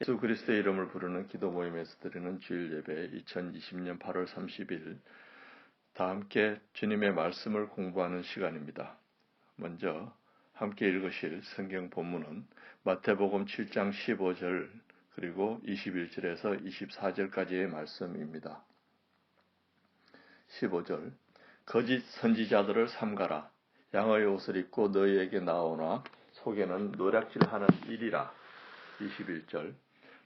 예수 그리스도의 이름을 부르는 기도 모임에서 드리는 주일 예배 2020년 8월 30일 다 함께 주님의 말씀을 공부하는 시간입니다. 먼저 함께 읽으실 성경 본문은 마태복음 7장 15절 그리고 21절에서 24절까지의 말씀입니다. 15절 거짓 선지자들을 삼가라 양의 옷을 입고 너희에게 나오나 속에는 노략질하는 일이라 21절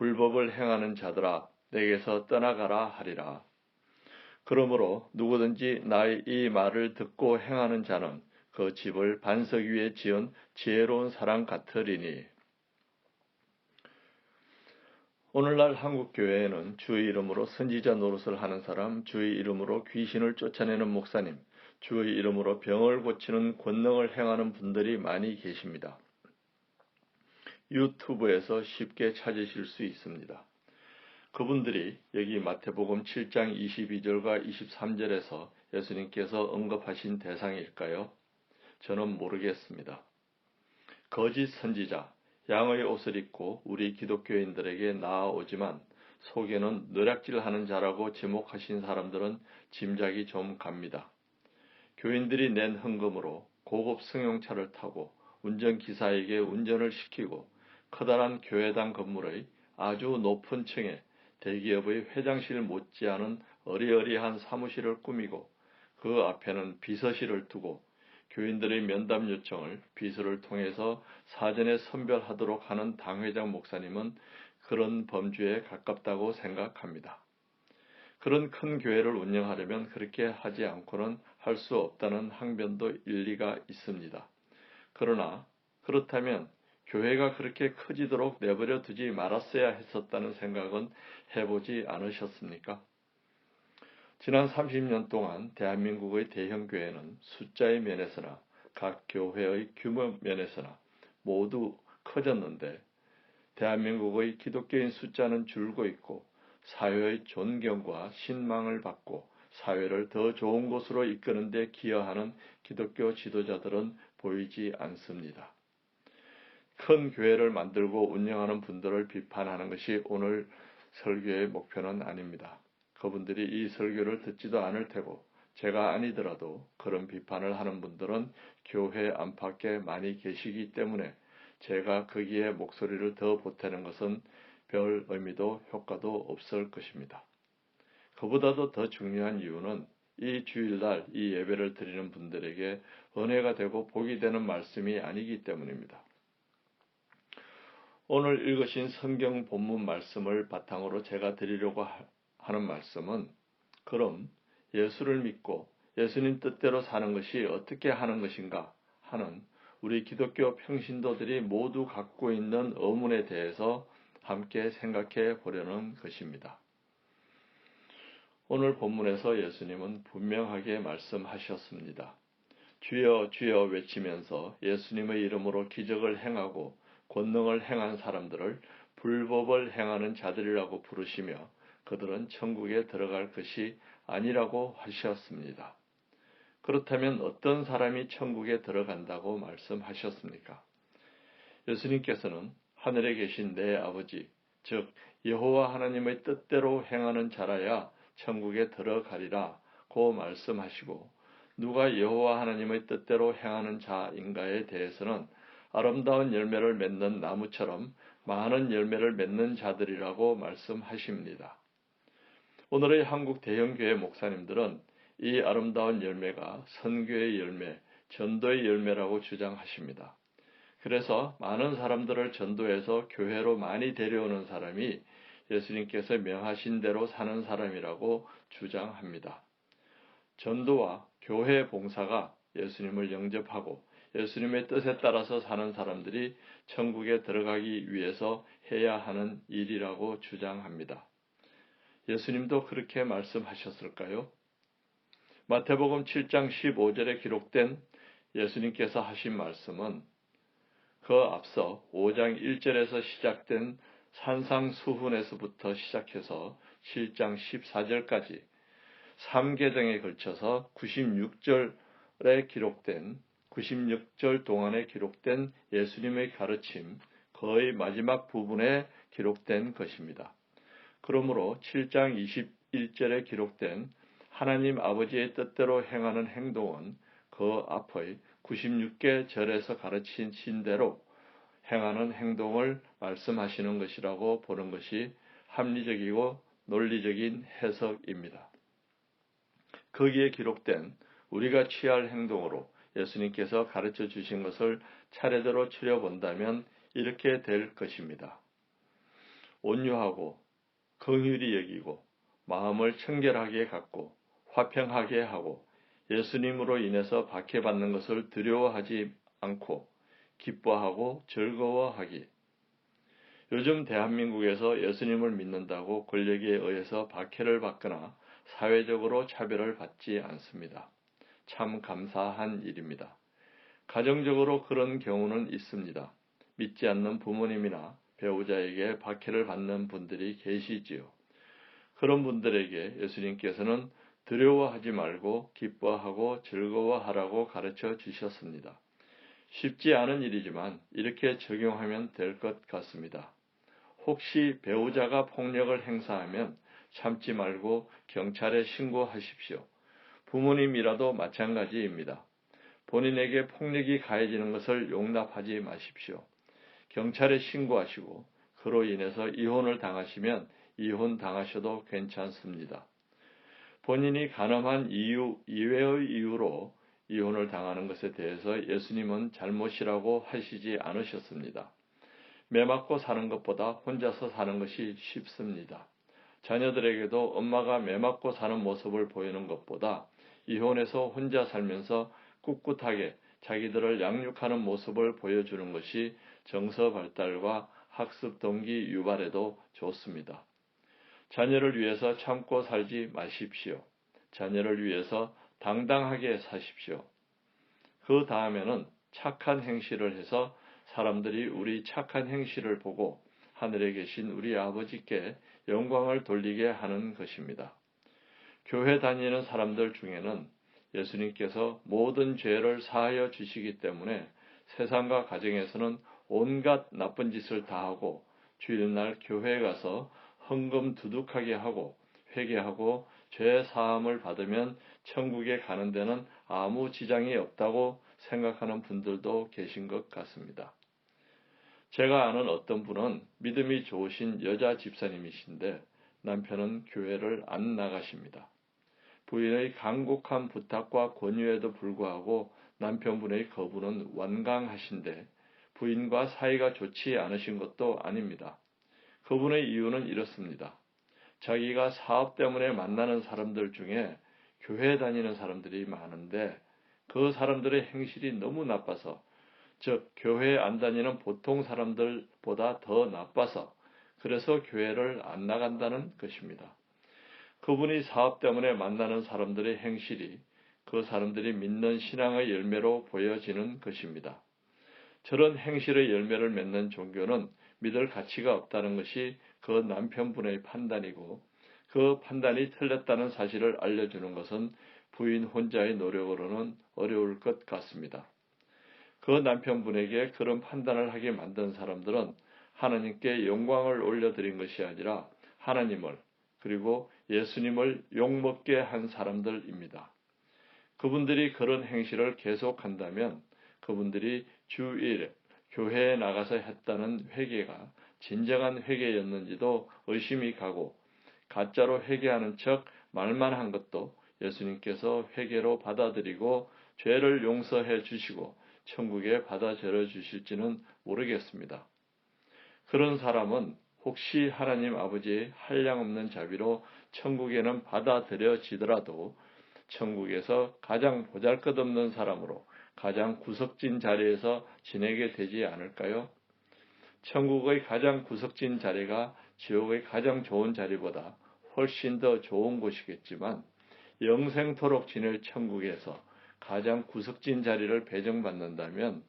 불법을 행하는 자들아 내게서 떠나가라 하리라. 그러므로 누구든지 나의 이 말을 듣고 행하는 자는 그 집을 반석 위에 지은 지혜로운 사람 같으리니. 오늘날 한국 교회에는 주의 이름으로 선지자 노릇을 하는 사람, 주의 이름으로 귀신을 쫓아내는 목사님, 주의 이름으로 병을 고치는 권능을 행하는 분들이 많이 계십니다. 유튜브에서 쉽게 찾으실 수 있습니다. 그분들이 여기 마태복음 7장 22절과 23절에서 예수님께서 언급하신 대상일까요? 저는 모르겠습니다. 거짓 선지자, 양의 옷을 입고 우리 기독교인들에게 나아오지만 속에는 노략질하는 자라고 지목하신 사람들은 짐작이 좀 갑니다. 교인들이 낸 헌금으로 고급 승용차를 타고 운전기사에게 운전을 시키고 커다란 교회당 건물의 아주 높은 층에 대기업의 회장실 못지않은 어리어리한 사무실을 꾸미고 그 앞에는 비서실을 두고 교인들의 면담 요청을 비서를 통해서 사전에 선별하도록 하는 당회장 목사님은 그런 범주에 가깝다고 생각합니다. 그런 큰 교회를 운영하려면 그렇게 하지 않고는 할 수 없다는 항변도 일리가 있습니다. 그러나 그렇다면 교회가 그렇게 커지도록 내버려 두지 말았어야 했었다는 생각은 해보지 않으셨습니까? 지난 30년 동안 대한민국의 대형 교회는 숫자의 면에서나 각 교회의 규모 면에서나 모두 커졌는데 대한민국의 기독교인 숫자는 줄고 있고 사회의 존경과 신망을 받고 사회를 더 좋은 곳으로 이끄는 데 기여하는 기독교 지도자들은 보이지 않습니다. 큰 교회를 만들고 운영하는 분들을 비판하는 것이 오늘 설교의 목표는 아닙니다. 그분들이 이 설교를 듣지도 않을 테고 제가 아니더라도 그런 비판을 하는 분들은 교회 안팎에 많이 계시기 때문에 제가 거기에 목소리를 더 보태는 것은 별 의미도 효과도 없을 것입니다. 그보다도 더 중요한 이유는 이 주일날 이 예배를 드리는 분들에게 은혜가 되고 복이 되는 말씀이 아니기 때문입니다. 오늘 읽으신 성경 본문 말씀을 바탕으로 제가 드리려고 하는 말씀은 그럼 예수를 믿고 예수님 뜻대로 사는 것이 어떻게 하는 것인가 하는 우리 기독교 평신도들이 모두 갖고 있는 의문에 대해서 함께 생각해 보려는 것입니다. 오늘 본문에서 예수님은 분명하게 말씀하셨습니다. 주여 주여 외치면서 예수님의 이름으로 기적을 행하고 권능을 행한 사람들을 불법을 행하는 자들이라고 부르시며 그들은 천국에 들어갈 것이 아니라고 하셨습니다. 그렇다면 어떤 사람이 천국에 들어간다고 말씀하셨습니까? 예수님께서는 하늘에 계신 내 아버지, 즉 여호와 하나님의 뜻대로 행하는 자라야 천국에 들어가리라 고 말씀하시고 누가 여호와 하나님의 뜻대로 행하는 자인가에 대해서는 아름다운 열매를 맺는 나무처럼 많은 열매를 맺는 자들이라고 말씀하십니다. 오늘의 한국 대형교회 목사님들은 이 아름다운 열매가 선교의 열매, 전도의 열매라고 주장하십니다. 그래서 많은 사람들을 전도해서 교회로 많이 데려오는 사람이 예수님께서 명하신 대로 사는 사람이라고 주장합니다. 전도와 교회 봉사가 예수님을 영접하고 예수님의 뜻에 따라서 사는 사람들이 천국에 들어가기 위해서 해야 하는 일이라고 주장합니다. 예수님도 그렇게 말씀하셨을까요? 마태복음 7장 15절에 기록된 예수님께서 하신 말씀은 그 앞서 5장 1절에서 시작된 산상수훈에서부터 시작해서 7장 14절까지 3계정에 걸쳐서 96절에 기록된 96절 동안에 기록된 예수님의 가르침 거의 마지막 부분에 기록된 것입니다. 그러므로 7장 21절에 기록된 하나님 아버지의 뜻대로 행하는 행동은 그 앞의 96개 절에서 가르친 신대로 행하는 행동을 말씀하시는 것이라고 보는 것이 합리적이고 논리적인 해석입니다. 거기에 기록된 우리가 취할 행동으로 예수님께서 가르쳐 주신 것을 차례대로 추려본다면 이렇게 될 것입니다. 온유하고 긍휼히 여기고 마음을 청결하게 갖고 화평하게 하고 예수님으로 인해서 박해받는 것을 두려워하지 않고 기뻐하고 즐거워하기. 요즘 대한민국에서 예수님을 믿는다고 권력에 의해서 박해를 받거나 사회적으로 차별을 받지 않습니다. 참 감사한 일입니다. 가정적으로 그런 경우는 있습니다. 믿지 않는 부모님이나 배우자에게 박해를 받는 분들이 계시지요. 그런 분들에게 예수님께서는 두려워하지 말고 기뻐하고 즐거워하라고 가르쳐 주셨습니다. 쉽지 않은 일이지만 이렇게 적용하면 될 것 같습니다. 혹시 배우자가 폭력을 행사하면 참지 말고 경찰에 신고하십시오. 부모님이라도 마찬가지입니다. 본인에게 폭력이 가해지는 것을 용납하지 마십시오. 경찰에 신고하시고 그로 인해서 이혼을 당하시면 이혼 당하셔도 괜찮습니다. 본인이 가늠한 이유 이외의 이유로 이혼을 당하는 것에 대해서 예수님은 잘못이라고 하시지 않으셨습니다. 매 맞고 사는 것보다 혼자서 사는 것이 쉽습니다. 자녀들에게도 엄마가 매 맞고 사는 모습을 보이는 것보다 이혼해서 혼자 살면서 꿋꿋하게 자기들을 양육하는 모습을 보여주는 것이 정서 발달과 학습 동기 유발에도 좋습니다. 자녀를 위해서 참고 살지 마십시오. 자녀를 위해서 당당하게 사십시오. 그 다음에는 착한 행실을 해서 사람들이 우리 착한 행실을 보고 하늘에 계신 우리 아버지께 영광을 돌리게 하는 것입니다. 교회 다니는 사람들 중에는 예수님께서 모든 죄를 사하여 주시기 때문에 세상과 가정에서는 온갖 나쁜 짓을 다 하고 주일날 교회에 가서 헌금 두둑하게 하고 회개하고 죄 사함을 받으면 천국에 가는 데는 아무 지장이 없다고 생각하는 분들도 계신 것 같습니다. 제가 아는 어떤 분은 믿음이 좋으신 여자 집사님이신데 남편은 교회를 안 나가십니다. 부인의 간곡한 부탁과 권유에도 불구하고 남편분의 거부는 완강하신데 부인과 사이가 좋지 않으신 것도 아닙니다. 그분의 이유는 이렇습니다. 자기가 사업 때문에 만나는 사람들 중에 교회 다니는 사람들이 많은데 그 사람들의 행실이 너무 나빠서 즉 교회에 안 다니는 보통 사람들보다 더 나빠서 그래서 교회를 안 나간다는 것입니다. 그분이 사업 때문에 만나는 사람들의 행실이 그 사람들이 믿는 신앙의 열매로 보여지는 것입니다. 저런 행실의 열매를 맺는 종교는 믿을 가치가 없다는 것이 그 남편분의 판단이고 그 판단이 틀렸다는 사실을 알려주는 것은 부인 혼자의 노력으로는 어려울 것 같습니다. 그 남편분에게 그런 판단을 하게 만든 사람들은 하나님께 영광을 올려드린 것이 아니라 하나님을 그리고 예수님을 욕먹게 한 사람들입니다. 그분들이 그런 행실을 계속한다면 그분들이 주일 교회에 나가서 했다는 회개가 진정한 회개였는지도 의심이 가고 가짜로 회개하는 척 말만 한 것도 예수님께서 회개로 받아들이고 죄를 용서해 주시고 천국에 받아들여 주실지는 모르겠습니다. 그런 사람은 혹시 하나님 아버지의 한량없는 자비로 천국에는 받아들여지더라도 천국에서 가장 보잘것없는 사람으로 가장 구석진 자리에서 지내게 되지 않을까요? 천국의 가장 구석진 자리가 지옥의 가장 좋은 자리보다 훨씬 더 좋은 곳이겠지만 영생토록 지낼 천국에서 가장 구석진 자리를 배정받는다면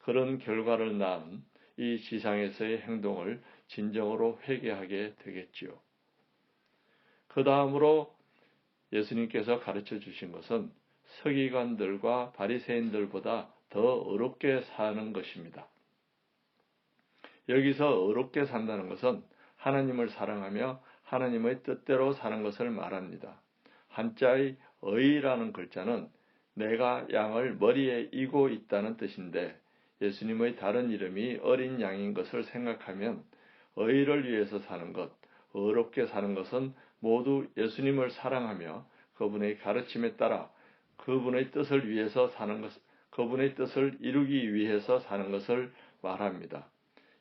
그런 결과를 낳은 이 지상에서의 행동을 진정으로 회개하게 되겠지요. 그 다음으로 예수님께서 가르쳐 주신 것은 서기관들과 바리새인들보다 더 어렵게 사는 것입니다. 여기서 어렵게 산다는 것은 하나님을 사랑하며 하나님의 뜻대로 사는 것을 말합니다. 한자의 의라는 글자는 내가 양을 머리에 이고 있다는 뜻인데 예수님의 다른 이름이 어린 양인 것을 생각하면 의를 위해서 사는 것, 어렵게 사는 것은 모두 예수님을 사랑하며 그분의 가르침에 따라 그분의 뜻을 위해서 사는 것, 그분의 뜻을 이루기 위해서 사는 것을 말합니다.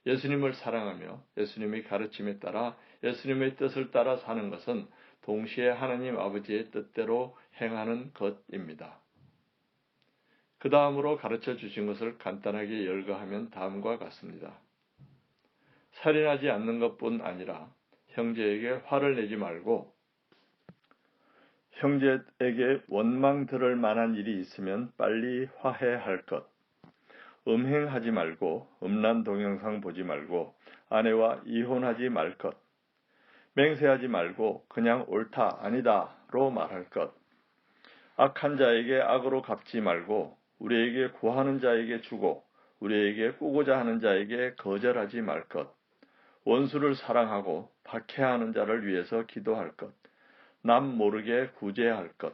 예수님을 사랑하며 예수님의 가르침에 따라 예수님의 뜻을 따라 사는 것은 동시에 하나님 아버지의 뜻대로 행하는 것입니다. 그 다음으로 가르쳐 주신 것을 간단하게 열거하면 다음과 같습니다. 살인하지 않는 것뿐 아니라 형제에게 화를 내지 말고 형제에게 원망 들을 만한 일이 있으면 빨리 화해할 것. 음행하지 말고 음란 동영상 보지 말고 아내와 이혼하지 말 것. 맹세하지 말고 그냥 옳다 아니다로 말할 것. 악한 자에게 악으로 갚지 말고 우리에게 구하는 자에게 주고 우리에게 꾸고자 하는 자에게 거절하지 말 것. 원수를 사랑하고 박해하는 자를 위해서 기도할 것. 남 모르게 구제할 것.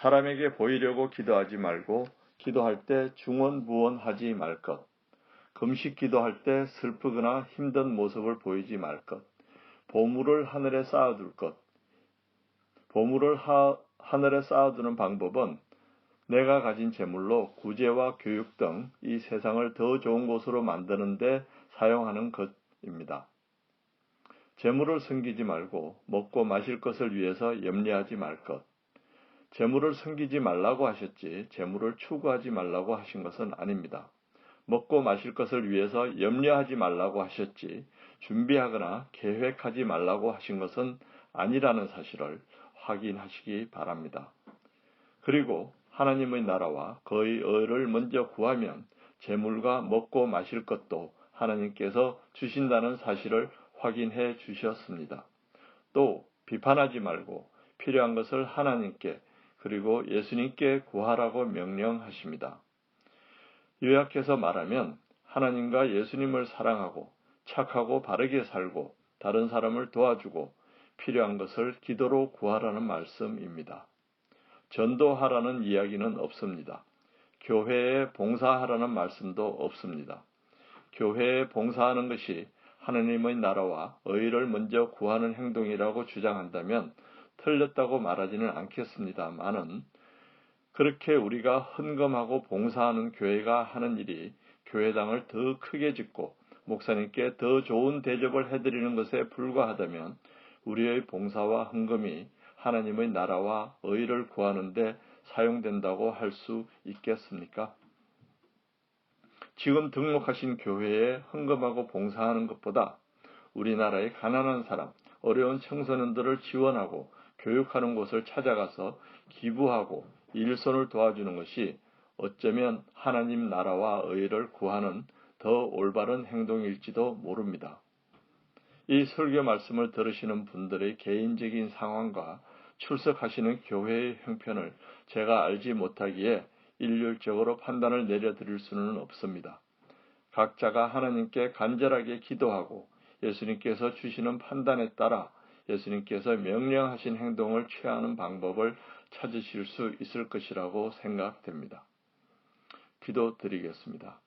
사람에게 보이려고 기도하지 말고 기도할 때 중언부언하지 말 것. 금식 기도할 때 슬프거나 힘든 모습을 보이지 말 것. 보물을 하늘에 쌓아둘 것. 보물을 하, 하늘에 쌓아두는 방법은 내가 가진 재물로 구제와 교육 등 이 세상을 더 좋은 곳으로 만드는데 사용하는 것 입니다. 재물을 숨기지 말고 먹고 마실 것을 위해서 염려하지 말 것. 재물을 숨기지 말라고 하셨지 재물을 추구하지 말라고 하신 것은 아닙니다. 먹고 마실 것을 위해서 염려하지 말라고 하셨지 준비하거나 계획하지 말라고 하신 것은 아니라는 사실을 확인하시기 바랍니다. 그리고 하나님의 나라와 그의 의를 먼저 구하면 재물과 먹고 마실 것도 하나님께서 주신다는 사실을 확인해 주셨습니다. 또 비판하지 말고 필요한 것을 하나님께 그리고 예수님께 구하라고 명령하십니다. 요약해서 말하면 하나님과 예수님을 사랑하고 착하고 바르게 살고 다른 사람을 도와주고 필요한 것을 기도로 구하라는 말씀입니다. 전도하라는 이야기는 없습니다. 교회에 봉사하라는 말씀도 없습니다. 교회에 봉사하는 것이 하나님의 나라와 의를 먼저 구하는 행동이라고 주장한다면 틀렸다고 말하지는 않겠습니다만은 그렇게 우리가 헌금하고 봉사하는 교회가 하는 일이 교회당을 더 크게 짓고 목사님께 더 좋은 대접을 해드리는 것에 불과하다면 우리의 봉사와 헌금이 하나님의 나라와 의를 구하는데 사용된다고 할 수 있겠습니까? 지금 등록하신 교회에 헌금하고 봉사하는 것보다 우리나라의 가난한 사람, 어려운 청소년들을 지원하고 교육하는 곳을 찾아가서 기부하고 일손을 도와주는 것이 어쩌면 하나님 나라와 의를 구하는 더 올바른 행동일지도 모릅니다. 이 설교 말씀을 들으시는 분들의 개인적인 상황과 출석하시는 교회의 형편을 제가 알지 못하기에 일률적으로 판단을 내려드릴 수는 없습니다. 각자가 하나님께 간절하게 기도하고 예수님께서 주시는 판단에 따라 예수님께서 명령하신 행동을 취하는 방법을 찾으실 수 있을 것이라고 생각됩니다. 기도 드리겠습니다.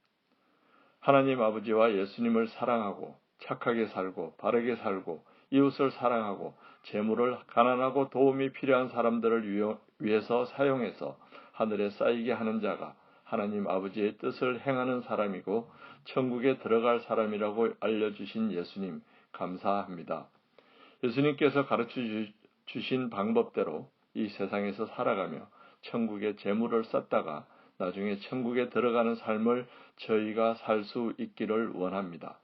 하나님 아버지와 예수님을 사랑하고 착하게 살고 바르게 살고 이웃을 사랑하고 재물을 가난하고 도움이 필요한 사람들을 위해서 사용해서 하늘에 쌓이게 하는 자가 하나님 아버지의 뜻을 행하는 사람이고 천국에 들어갈 사람이라고 알려주신 예수님 감사합니다. 예수님께서 가르쳐 주신 방법대로 이 세상에서 살아가며 천국에 재물을 쌓다가 나중에 천국에 들어가는 삶을 저희가 살 수 있기를 원합니다.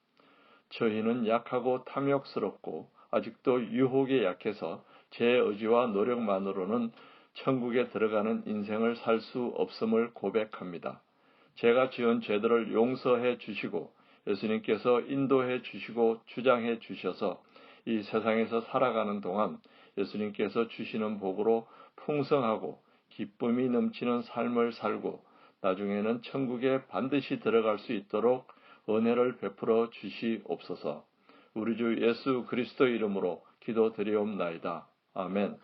저희는 약하고 탐욕스럽고 아직도 유혹에 약해서 제 의지와 노력만으로는 천국에 들어가는 인생을 살 수 없음을 고백합니다. 제가 지은 죄들을 용서해 주시고 예수님께서 인도해 주시고 주장해 주셔서 이 세상에서 살아가는 동안 예수님께서 주시는 복으로 풍성하고 기쁨이 넘치는 삶을 살고 나중에는 천국에 반드시 들어갈 수 있도록 은혜를 베풀어 주시옵소서. 우리 주 예수 그리스도 이름으로 기도드리옵나이다. 아멘.